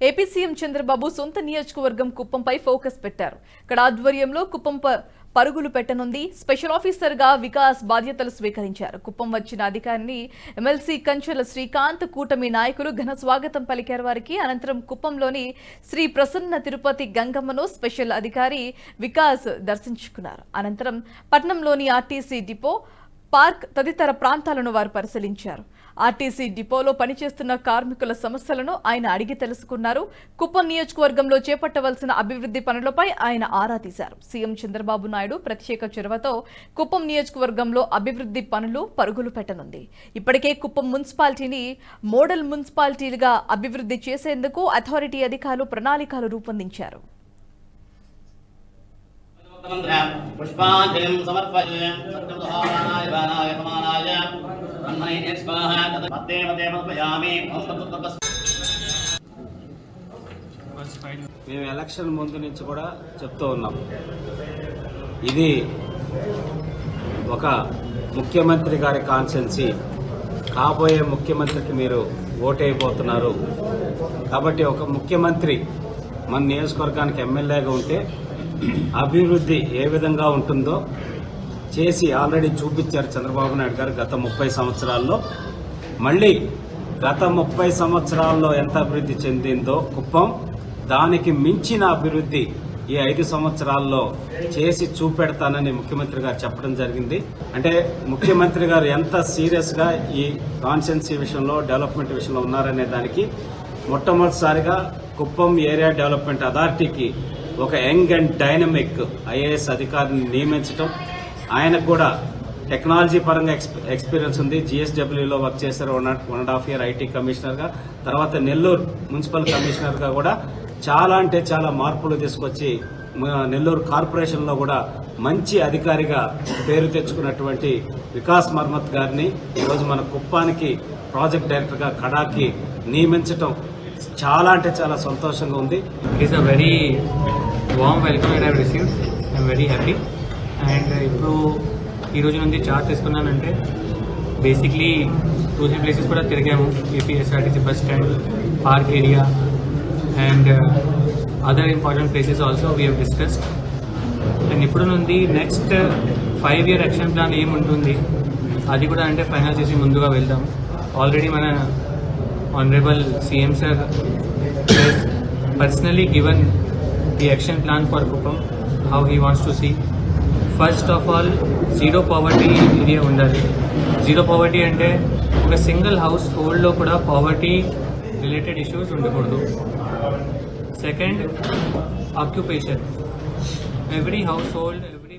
AP CM Chandrababu సొంత నియోజకవర్గం కుప్పంపై focus పెట్టారు. ఇక్కడ ఆధ్వర్యంలో కుప్పం పరుగులు పెట్టనుంది. స్పెషల్ ఆఫీసర్గా వికాస్ బాధ్యతలు స్వీకరించారు. కుప్పం వచ్చిన అధికారిని ఎమ్మెల్సీ కంచెల శ్రీకాంత్ కూటమి నాయకులు ఘన స్వాగతం పలికారు వారికి. అనంతరం కుప్పంలోని శ్రీ ప్రసన్న తిరుపతి గంగమ్మను స్పెషల్ అధికారి వికాస్ దర్శించుకున్నారు. అనంతరం పట్నంలోని ఆర్టీసీ డిపో పార్క్ తదితర ప్రాంతాలను వారు పరిశీలించారు. ఆర్టీసీ డిపోలో పనిచేస్తున్న కార్మికుల సమస్యలను ఆయన అడిగి తెలుసుకున్నారు. కుప్పం నియోజకవర్గంలో చేపట్టవలసిన అభివృద్ధి పనులపై ఆయన ఆరా తీశారు. సీఎం చంద్రబాబు నాయుడు ప్రత్యేక చొరవతో కుప్పం నియోజకవర్గంలో అభివృద్ధి పనులు పరుగులు పెట్టనుంది. ఇప్పటికే కుప్పం మున్సిపాలిటీని మోడల్ మున్సిపాలిటీలుగా అభివృద్ధి చేసేందుకు అథారిటీ అధికారులు ప్రణాళికలు రూపొందించారు. పుష్పాంజలిం సమర్పయ. మేము ఎలక్షన్ ముందు నుంచి కూడా చెప్తూ ఉన్నాం. ఇది ఒక ముఖ్యమంత్రి గారి కాన్సెన్సీ కాబోయే ముఖ్యమంత్రికి మీరు ఓటైపోతున్నారు. కాబట్టి ఒక ముఖ్యమంత్రి మన నియోజకవర్గానికి ఎమ్మెల్యేగా ఉంటే అభివృద్ధి ఏ విధంగా ఉంటుందో చేసి ఆల్రెడీ చూపించారు చంద్రబాబు నాయుడు గారు గత ముప్పై సంవత్సరాల్లో. మళ్ళీ గత ముప్పై సంవత్సరాల్లో ఎంత అభివృద్ధి చెందిందో కుప్పం దానికి మించిన అభివృద్ధి ఈ ఐదు సంవత్సరాల్లో చేసి చూపెడతానని ముఖ్యమంత్రి గారు చెప్పడం జరిగింది. అంటే ముఖ్యమంత్రి గారు ఎంత సీరియస్గా ఈ కాన్స్టెన్సీ విషయంలో డెవలప్మెంట్ విషయంలో ఉన్నారనే దానికి మొట్టమొదటిసారిగా కుప్పం ఏరియా డెవలప్మెంట్ అథారిటీకి ఒక యంగ్ అండ్ డైనమిక్ ఐఏఎస్ అధికారిని నియమించడం ఆయనకు కూడా టెక్నాలజీ పరంగా ఎక్స్- ఎక్స్పీరియన్స్ ఉంది. జిఎస్డబ్ల్యూలో వర్క్ చేశారు one and one and half year IT కమిషనర్గా. తర్వాత నెల్లూరు మున్సిపల్ కమిషనర్గా కూడా చాలా అంటే చాలా మార్పులు తీసుకొచ్చి నెల్లూరు కార్పొరేషన్లో కూడా మంచి అధికారిగా పేరు తెచ్చుకున్నటువంటి వికాస్ మర్మత్ గారిని ఈరోజు మన కుప్పానికి ప్రాజెక్ట్ డైరెక్టర్గా కడాకి నియమించటం చాలా అంటే చాలా సంతోషంగా ఉంది. It a very very warm I that I have received. And ఇప్పుడు ఈ రోజు నుంచి చార్జ్ తీసుకున్నానంటే బేసిక్లీ టూ త్రీ ప్లేసెస్ కూడా తిరిగాము. APSRTC bus stand park area and other important places also we have discussed and ఇప్పుడు నుండి next five year action plan ఏముంటుంది? అది కూడా అంటే ఫైనల్ చేసి ముందుగా వెళ్దాం. ఆల్రెడీ మన honourable CM sir personally given the action plan for Kupam, how he wants to see first of all zero poverty area ఉండాలి. జీరో పావర్టీ అంటే ఒక సింగిల్ హౌస్ హోల్డ్లో కూడా పావర్టీ రిలేటెడ్ ఇష్యూస్ ఉండకూడదు. Second occupation every household every